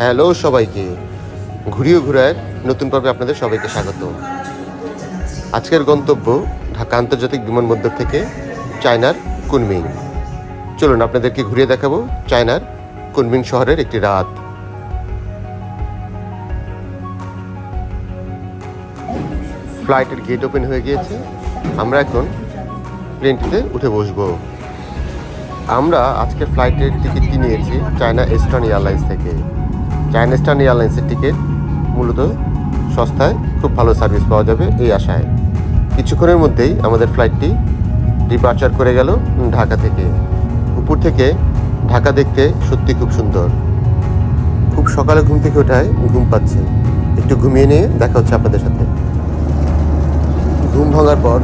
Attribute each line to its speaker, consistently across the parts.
Speaker 1: Hello সবাইকে। ঘুরিয়ে ঘুরায় নতুন পর্বে আপনাদের সবাইকে স্বাগত। আজকের গন্তব্য ঢাকা আন্তর্জাতিক বিমানবন্দর থেকে চায়নার কুনমিং। চলুন আপনাদেরকে ঘুরিয়ে দেখাবো চায়নার কুনমিং শহরের একটি রাত। ফ্লাইটের গেট ওপেন হয়ে গিয়েছে। আমরা এখন প্লেনটিতে উঠে বসবো। আমরা আজকে ফ্লাইটের টিকিটটি নিয়েছি চায়না ইস্টার্ন এয়ারলাইন্স থেকে। চায়না ইস্টার্ন এয়ারলাইন্সের টিকিট মূলত সস্তায় খুব ভালো সার্ভিস পাওয়া যাবে এই আশায়। কিছুক্ষণের মধ্যেই আমাদের ফ্লাইটটি ডিপার্চার করে গেল ঢাকা থেকে। উপর থেকে ঢাকা দেখতে সত্যি খুব সুন্দর। খুব সকালে ঘুম থেকে ওঠায় ঘুম পাচ্ছে। একটু ঘুমিয়ে নিয়ে দেখা হচ্ছে আপনাদের সাথে। ঘুম ভাঙার পর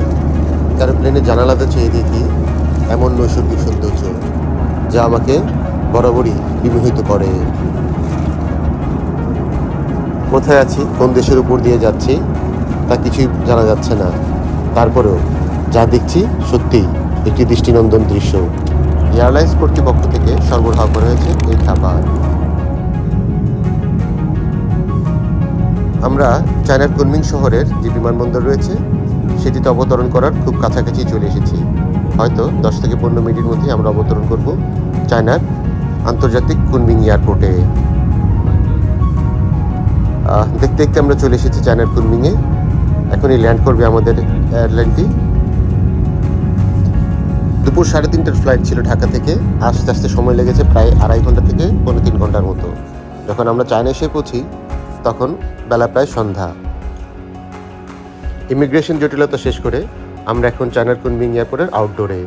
Speaker 1: এরোপ্লেনের জানালাতে চেয়ে দেখি এমন নৈসর্গিক সৌন্দর্য যা আমাকে বরাবরই বিমোহিত করে। কোথায় আছি, কোন দেশের উপর দিয়ে যাচ্ছি, তা কিছুই জানা যাচ্ছে না। তারপরেও যা দেখছি সত্যিই একটি দৃষ্টিনন্দন দৃশ্য। এয়ারলাইন্স কর্তৃপক্ষ থেকে সরবরাহ করা হয়েছে এই খাবার। আমরা চায়নার কুনমিং শহরের যে বিমানবন্দর রয়েছে, সেটিতে অবতরণ করার খুব কাছাকাছি চলে এসেছি। হয়তো দশ থেকে পনেরো মিনিটের মধ্যেই আমরা অবতরণ করব চায়নার আন্তর্জাতিক কুনমিং এয়ারপোর্টে। দেখতে দেখতে আমরা চলে এসেছি চায়নার কুনমিংয়ে। এখনই ল্যান্ড করবে আমাদের এয়ারলাইনটি। দুপুর সাড়ে তিনটার ফ্লাইট ছিল ঢাকা থেকে। আসতে আসতে সময় লেগেছে প্রায় আড়াই ঘণ্টা থেকে পৌনে তিন ঘণ্টার মতো। যখন আমরা চায়না এসে পৌঁছি, তখন বেলা প্রায় সন্ধ্যা। ইমিগ্রেশন জটিলতা শেষ করে আমরা এখন চায়নার কুনমিং এয়ারপোর্টের আউটডোরে।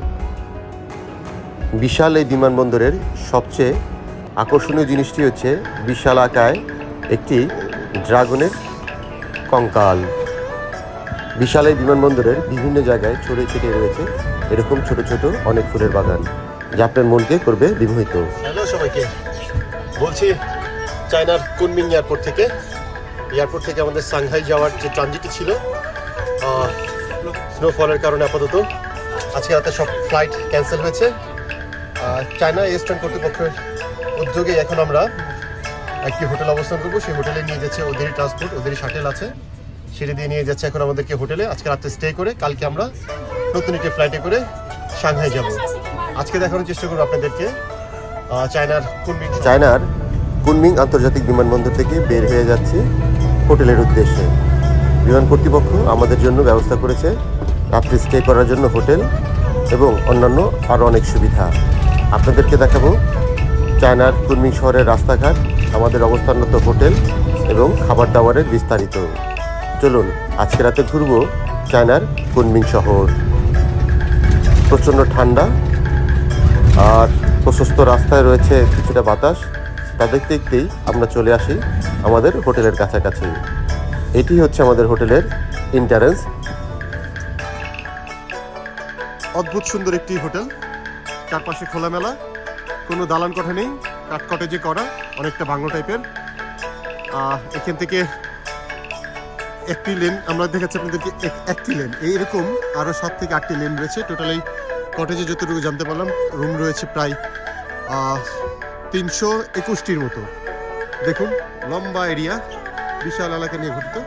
Speaker 1: বিশাল এই বিমানবন্দরের সবচেয়ে আকর্ষণীয় জিনিসটি হচ্ছে বিশাল আকায় একটি ড্রাগনের কঙ্কাল। বিশাল এই বিমানবন্দরের বিভিন্ন জায়গায় ছড়িয়ে ছিটিয়ে রয়েছে এরকম ছোট ছোট অনেক ফুলের বাগান। যা আপনার মনকে করবে বিমোহিত।
Speaker 2: হ্যালো সবাইকে। বলছি চায়নার কুনমিং এয়ারপোর্ট থেকে। এয়ারপোর্ট থেকে আমাদের সাংহাই যাওয়ার যে ট্রানজিটটি ছিল স্নোফলের কারণে আপাতত আজকে রাতে সব ফ্লাইট ক্যান্সেল হয়েছে। চায়না ইস্টার্ন কর্তৃপক্ষের উদ্যোগে এখন আমরা একটি হোটেল অবস্থান করব। সেই হোটেলে নিয়ে যাচ্ছে ওদেরই ট্রান্সপোর্ট ওদেরই শাটেল আছে। সেটি দিয়ে নিয়ে যাচ্ছে এখন আমাদেরকে হোটেলে। আজকে রাত্রে স্টে করে, কালকে আমরা নতুন একটি ফ্লাইটে করে সাংহাই যাব। আজকে দেখানোর চেষ্টা করব আপনাদেরকে চায়নার কুনমিং
Speaker 1: চায়নার কুনমিং আন্তর্জাতিক বিমানবন্দর থেকে বের হয়ে যাচ্ছি হোটেলের উদ্দেশ্যে। বিমান কর্তৃপক্ষ আমাদের জন্য ব্যবস্থা করেছে রাত্রি স্টে করার জন্য হোটেল এবং অন্যান্য আরও অনেক সুবিধা। আপনাদেরকে দেখাবো চায়নার কুনমিং শহরের রাস্তাঘাট। আমাদের অবস্থানরত হোটেল এবং খাবার দাবারের বিস্তারিত। চলুন, আজকে রাতে ঘুরবো চায়নার কুনমিং শহর। প্রচণ্ড ঠান্ডা আর প্রশস্ত রাস্তায় রয়েছে কিছুটা বাতাস। তা দেখতে দেখতেই আমরা চলে আসি আমাদের হোটেলের কাছাকাছি। এটি হচ্ছে আমাদের হোটেলের ইন্টারেন্স
Speaker 2: অদ্ভুত সুন্দর একটি হোটেল। চারপাশে খোলামেলা, কোনো দালান কোঠা নেই। কাঠ কটেজে করা, অনেকটা বাংলো টাইপের। এখান থেকে একটি লেন, আমরা দেখাচ্ছি আপনাদেরকে এক- একটি লেন। এইরকম আরও সাত থেকে আটটি লেন রয়েছে। টোটালি কটেজে যতটুকু জানতে পারলাম রুম রয়েছে প্রায় তিনশো একুশটির মতো। দেখুন, লম্বা এরিয়া বিশাল এলাকা নিয়ে গঠিত।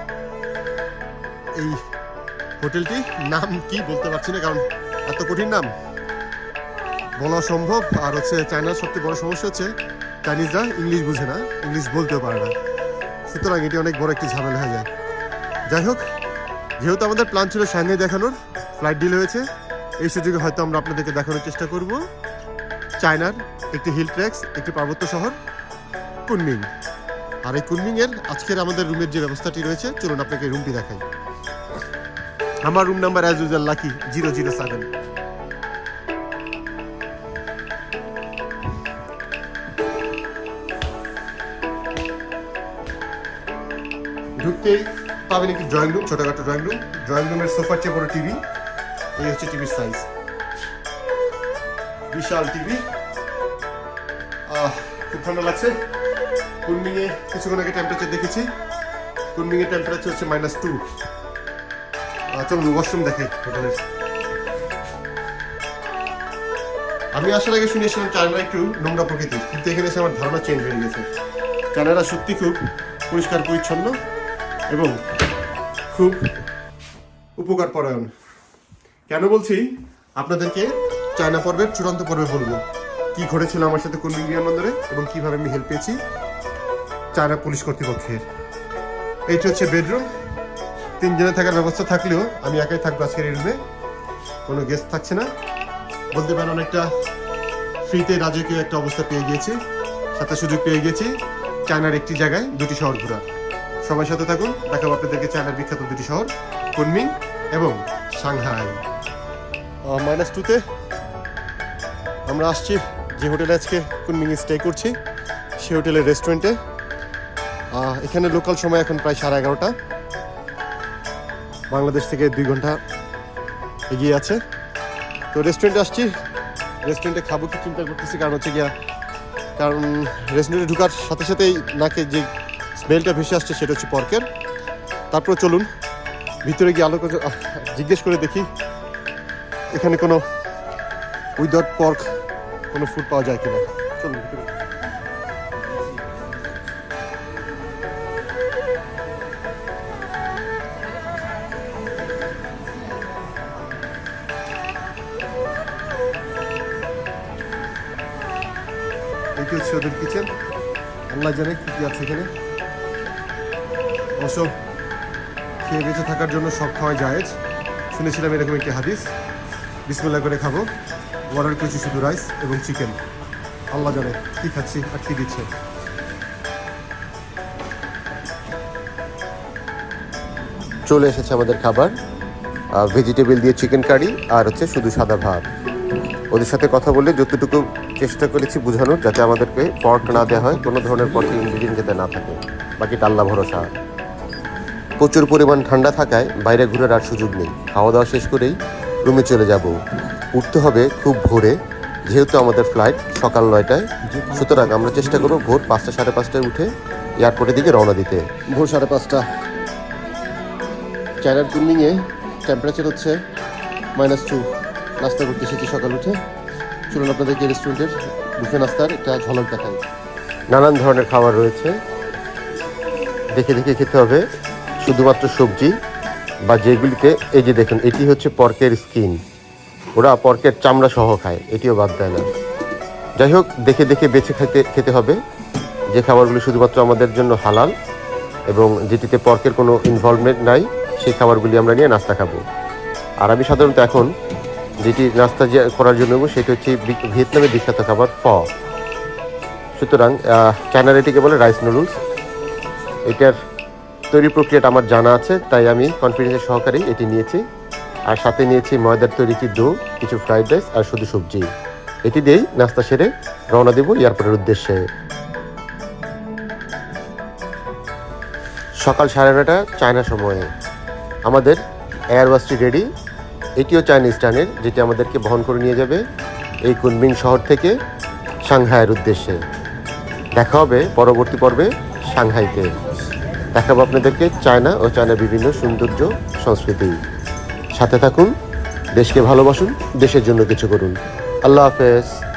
Speaker 2: এই হোটেলটি নাম কি বলতে পারছি না, কারণ এত কঠিন নাম। বলা সম্ভব, আর হচ্ছে চায়নার সবচেয়ে বড় সমস্যা হচ্ছে চাইনিজরা ইংলিশ বুঝে না, ইংলিশ বলতেও পারে না। সুতরাং এটি অনেক বড় একটি ঝামেলা হয়ে যায়। যাই হোক, যেহেতু আমাদের প্ল্যান ছিল সামনে দেখানোর ফ্লাইট ডিল হয়েছে, এই সুযোগে হয়তো আমরা আপনাদেরকে দেখানোর চেষ্টা করব। চায়নার একটি হিল ট্র্যাক্স একটি পার্বত্য শহর, কুনমিং। আর এই কুনমিং এর আজকের আমাদের রুমের যে ব্যবস্থাটি রয়েছে, চলুন আপনাকে রুমটি দেখাই। আমার room number as usual lucky zero zero seven ঢুকতেই পাবেন একটি ড্রয়িং রুম ছোটখাটো ড্রয়িং রুম ড্রয়িং রুমের সোফার চেয়ে বড় টিভি এই হচ্ছে টিভির সাইজ বিশাল টিভি খুব ঠান্ডা লাগছে। কুনমিংয়ে কিছুক্ষণ আগে টেম্পারেচার দেখেছি। কুনমিংয়ের টেম্পারেচার হচ্ছে মাইনাস টু চলুন ওয়াশরুম দেখে হোটেলের। আমি আসার আগে শুনেছিলাম চায়না একটু নোংরা প্রকৃতি কিন্তু এখানে এসে আমার ধারণা চেঞ্জ হয়ে গেছে। চায়নারা সত্যি খুব পরিষ্কার, পরিচ্ছন্ন। এবং খুব উপকার পরায়ণ। কেন বলছি? আপনাদেরকে চায়না পর্বের চূড়ান্ত পর্বে বলব। কি ঘটেছিল আমার সাথে কোন বিমানবন্দরে এবং কীভাবে আমি হেল্প পেয়েছি চায়না পুলিশ কর্তৃপক্ষের। এইটা হচ্ছে বেডরুম তিনজনে থাকার ব্যবস্থা থাকলেও আমি একাই থাকব আজকের এই রুমে কোনো গেস্ট থাকছে না। বলতে পারেন অনেকটা ফ্রিতে রাজকীয় একটা অবস্থা পেয়ে গিয়েছি। সাথে সুযোগ পেয়ে গেছি চায়নার একটি জায়গায়, দুটি শহর ঘোরার। সবার সাথে থাকুন। দেখাবো আপনাদেরকে চায়নার বিখ্যাত দুটি শহর, কুনমিং এবং সাংহাই। মাইনাস টুতে আমরা আসছি যে হোটেলে আজকে কুনমিংয়ে স্টে করছি সেই হোটেলের রেস্টুরেন্টে এখানে লোকাল সময় এখন প্রায় সাড়ে এগারোটা। বাংলাদেশ থেকে দুই ঘণ্টা এগিয়ে আছে। তো রেস্টুরেন্টে আসছি। রেস্টুরেন্টে খাব কি চিন্তা করতেছি, কারণ হচ্ছে গিয়া, কারণ রেস্টুরেন্টে ঢুকার সাথে সাথেই নাকে যে স্মেলটা ভেসে আসছে, সেটা হচ্ছে পর্কের। তারপর চলুন, ভিতরে গিয়ে আলোক জিজ্ঞেস করে দেখি, এখানে কোনো উইদাউট পর্ক কোনো ফুড পাওয়া যায় কিনা। চলুন ভিতরে। এটি হচ্ছে ওদের কিচেন? আল্লাহ জানে কি কি আছে এখানে। অবশ্য খেয়ে বেঁচে থাকার জন্য সব খাওয়া জায়েজ? শুনেছিলাম এরকম একটি হাদিস। বিসমিল্লা করে খাব। অর্ডার করেছি শুধু রাইস এবং চিকেন। আল্লাহ জানে কি খাচ্ছি আর কি দিচ্ছে।
Speaker 1: চলে এসেছে আমাদের খাবার। ভেজিটেবল দিয়ে চিকেন কারি আর হচ্ছে শুধু সাদা ভাত। ওদের সাথে কথা বলে যতটুকু চেষ্টা করেছি বোঝানোর, যাতে আমাদেরকে পর্ক না দেওয়া হয়, কোনো ধরনের পর্ক ইনগ্রিডিয়েন্ট যাতে না থাকে। বাকিটা আল্লাহ ভরসা। প্রচুর পরিমাণ ঠান্ডা থাকায় বাইরে ঘুরার আর সুযোগ নেই। খাওয়া দাওয়া শেষ করেই রুমে চলে যাব। উঠতে হবে খুব ভোরে যেহেতু আমাদের ফ্লাইট সকাল নয়টায়। সুতরাং আমরা চেষ্টা করব ভোর পাঁচটা সাড়ে পাঁচটায় উঠে এয়ারপোর্টের দিকে রওনা দিতে। ভোর সাড়ে পাঁচটা। চায়নার কুনমিংয়ে টেম্পারেচার হচ্ছে মাইনাস টু নাস্তা করতে এসেছি সকাল উঠে। চলুন আপনাদেরকে রেস্টুরেন্টের বুফে নাস্তার একটা ঝলক দেখাই। নানান ধরনের খাবার রয়েছে। দেখে দেখে খেতে হবে। শুধুমাত্র সবজি বা যেগুলিকে, এই যে দেখুন, এটি হচ্ছে পর্কের স্কিন। ওরা পর্কের চামড়া সহ খায়, এটিও বাদ দেয় না। যাই হোক, দেখে দেখে বেছে খেতে খেতে হবে। যে খাবারগুলি শুধুমাত্র আমাদের জন্য হালাল এবং যেটিতে পর্কের কোনো ইনভলভমেন্ট নাই, সেই খাবারগুলি আমরা নিয়ে নাস্তা খাব। আর আমি সাধারণত এখন যেটি নাস্তা যে করার জন্য নেব, সেটি হচ্ছে ভিয়েতনামের বিখ্যাত খাবার ফ। সুতরাং চায়নার এটিকে বলে রাইস নুডলস এটার তৈরি প্রক্রিয়াটা আমার জানা আছে, তাই আমি কনফিডেন্সের সহকারেই এটি নিয়েছি। আর সাথে নিয়েছি ময়দার তৈরি ডো, কিছু ফ্রাইড রাইস আর শুধু সবজি। এটি দিয়েই নাস্তা সেরে রওনা দেবো এয়ারপোর্টের উদ্দেশ্যে। সকাল সাড়ে নটা চায়না সময়ে। আমাদের এয়ারবাসটি রেডি এটিও চাইনিজ টানের, যেটি আমাদেরকে বহন করে নিয়ে যাবে এই কুনমিং শহর থেকে সাংহাইয়ের উদ্দেশ্যে। দেখা হবে পরবর্তী পর্বে সাংহাইতে। দেখাবো আপনাদেরকে চায়না ও চায়নার বিভিন্ন সৌন্দর্য, সংস্কৃতি। সাথে থাকুন, দেশকে ভালোবাসুন, দেশের জন্য কিছু করুন। আল্লাহ হাফেজ।